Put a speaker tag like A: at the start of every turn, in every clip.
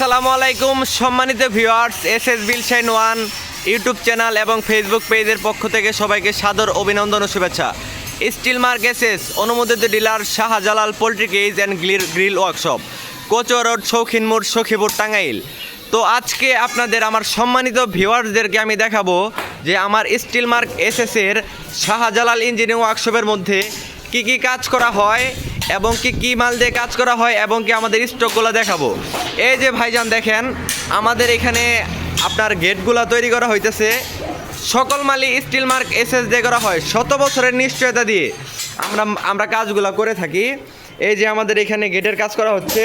A: আসসালামু আলাইকুম, সম্মানিত viewers S S bill shine one YouTube channel এবং ফেসবুক পেজের পক্ষ থেকে সবাইকে সাদর অভিনন্দন ও শুভেচ্ছা। স্টিল মার্ক এস এস অনুমোদিত dealer Shahjalal poultry cage and grill grill workshop, কোচো road, শৌখিন মোড়, সখীপুর, টাঙ্গাইল। তো আজকে আপনাদের, আমার সম্মানিত ভিউয়ার্সদেরকে আমি দেখাবো যে আমার স্টিল মার্ক এস এস এর শাহজালাল ইঞ্জিনিয়ারিং ওয়ার্কশপের মধ্যে কি কি কাজ করা হয় এবং কি কি মাল দিয়ে কাজ করা হয় এবং কি আমাদের স্টকগুলো দেখাবো। এই যে ভাইজান দেখেন, আমাদের এখানে আপনার গেটগুলো তৈরি করা হইতেছে। সকল মালই স্টিল মার্ক এস এস দিয়ে করা হয়, শত বছরের নিশ্চয়তা দিয়ে। আমরা আমরা কাজগুলো করে থাকি। এই যে আমাদের এখানে গেটের কাজ করা হচ্ছে।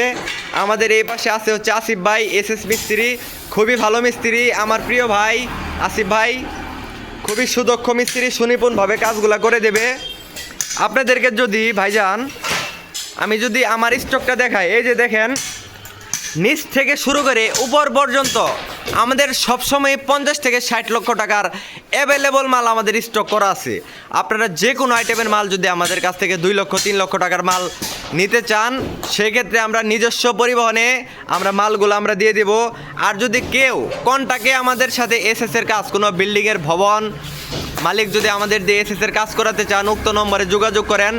A: আমাদের এই পাশে আছে হচ্ছে আসিফ ভাই এস এস মিস্ত্রি, খুবই ভালো মিস্ত্রি। আমার প্রিয় ভাই আসিফ ভাই, খুবই সুদক্ষ মিস্ত্রি, সুনিপুণভাবে কাজগুলো করে দেবে। আপনাদেরকে যদি ভাইজান আমি যদি আমার স্টকটা দেখাই, এই যে দেখেন, নিচ থেকে শুরু করে উপর পর্যন্ত আমাদের সবসময় পঞ্চাশ থেকে ষাট লক্ষ টাকার অ্যাভেলেবল মাল আমাদের স্টক করা আছে। আপনারা যে কোনো আইটেমের মাল যদি আমাদের কাছ থেকে দুই লক্ষ, তিন লক্ষ টাকার মাল নিতে চান, সেক্ষেত্রে আমরা নিজস্ব পরিবহনে আমরা মালগুলো আমরা দিয়ে দেব। আর যদি কেউ কন্টাকে আমাদের সাথে এসএস এর কাজ, কোনো বিল্ডিংয়ের ভবন মালিক যদি আমাদের দিয়ে এসএস এর কাজ করাতে চান, উক্ত নম্বরে যোগাযোগ করেন।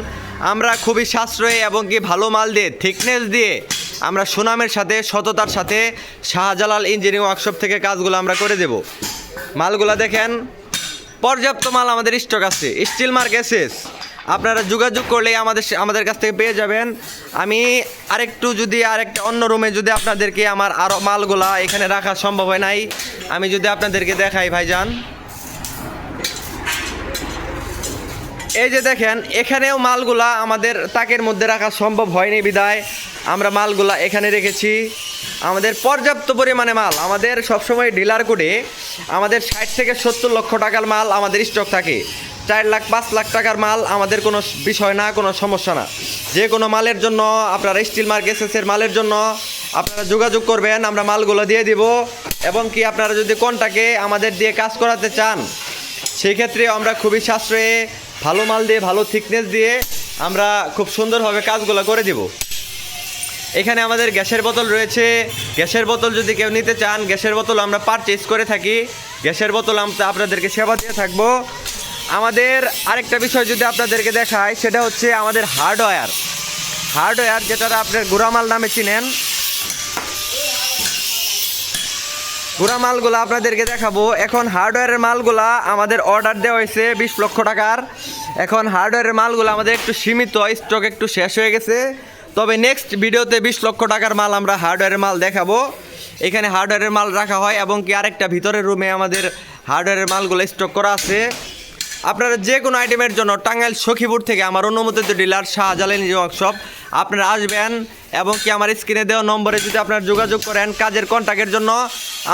A: আমরা খুবই সাশ্রয়ী এবং কি ভালো মাল দিয়ে থিকনেস দিয়ে আমরা সুনামের সাথে, সততার সাথে শাহজালাল ইঞ্জিনিয়ারিং ওয়ার্কশপ থেকে কাজগুলো আমরা করে দেব। মালগুলো দেখেন, পর্যাপ্ত মাল আমাদের স্টক আছে স্টিল মার্ক এসএস আপনারা যোগাযোগ করলেই আমাদের আমাদের কাছ থেকে পেয়ে যাবেন। আমি আরেকটু যদি আরেকটা অন্য রুমে যদি আপনাদেরকে আমার আরও মালগুলা এখানে রাখা সম্ভব হয় নাই, আমি যদি আপনাদেরকে দেখাই ভাইজান। এই যে দেখেন, এখানেও মালগুলা আমাদের তাকের মধ্যে রাখা সম্ভব হয়নি বিদায়। আমরা মালগুলা এখানে রেখেছি। আমাদের পর্যাপ্ত পরিমাণে মাল, আমাদের সবসময় ডিলার করে আমাদের ষাট থেকে সত্তর লক্ষ টাকার মাল আমাদের স্টক থাকে। চার লাখ, পাঁচ লাখ টাকার মাল আমাদের কোনো বিষয় না, কোনো সমস্যা না। যে কোনো মালের জন্য, আপনারা স্টিল মার্ক এসএসের মালের জন্য আপনারা যোগাযোগ করবেন, আমরা মালগুলো দিয়ে দিব। এবং কি আপনারা যদি কোনটাকে আমাদের দিয়ে কাজ করাতে চান, সেই ক্ষেত্রে আমরা খুবই সাশ্রয়ে। ভালো মাল দিয়ে, ভালো থিকনেস দিয়ে আমরা খুব সুন্দরভাবে কাজগুলো করে দেব। এখানে আমাদের গ্যাসের বোতল রয়েছে। গ্যাসের বোতল যদি কেউ নিতে চান, গ্যাসের বোতল আমরা পারচেস করে থাকি। গ্যাসের বোতল আমরা আপনাদেরকে সেবা দিয়ে থাকব। আমাদের আরেকটা বিষয় যদি আপনাদেরকে দেখায় সেটা হচ্ছে আমাদের হার্ডওয়্যার হার্ডওয়্যার যেটা আপনার গুড়ামাল নামে চিনেন পুরা মালগুলো আপনাদেরকে দেখাবো। এখন হার্ডওয়্যারের মালগুলা আমাদের অর্ডার দেওয়া হয়েছে বিশ লক্ষ টাকার। এখন হার্ডওয়্যারের মালগুলো আমাদের একটু সীমিত স্টক একটু শেষ হয়ে গেছে। তবে নেক্সট ভিডিওতে বিশ লক্ষ টাকার মাল আমরা হার্ডওয়্যারের মাল দেখাবো। এখানে হার্ডওয়্যারের মাল রাখা হয় এবং কি আরেকটা ভিতরের রুমে আমাদের হার্ডওয়্যারের মালগুলো স্টক করা আছে। আপনারা যে কোনো আইটেমের জন্য টাঙ্গাইল সখীপুর থেকে আমার অনুমোদিত ডিলার শাহজালাল ওয়ার্কশপ আপনারা আসবেন এবং কি আমার স্ক্রিনে দেওয়া নম্বরে যদি আপনারা যোগাযোগ করেন কাজের কন্ট্যাক্টের জন্য,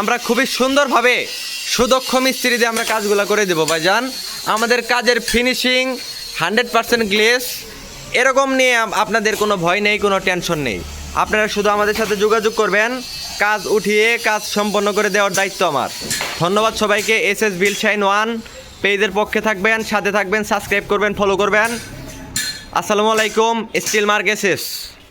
A: আমরা খুবই সুন্দরভাবে সুদক্ষ মিস্ত্রি দিয়ে আমরা কাজগুলো করে দেবো। ভাইজান, আমাদের কাজের ফিনিশিং হান্ড্রেড পার্সেন্ট গ্লেস এরকম নিয়ে আপনাদের কোনো ভয় নেই, কোনো টেনশন নেই। আপনারা শুধু আমাদের সাথে যোগাযোগ করবেন। কাজ উঠিয়ে কাজ সম্পন্ন করে দেওয়ার দায়িত্ব আমার। ধন্যবাদ সবাইকে। S S bill shine one. পেজের পক্ষে থাকবেন, সাথে থাকবেন, সাবস্ক্রাইব করবেন ফলো করবেন। আসসালামু আলাইকুম, স্টিল মার্ক এস এস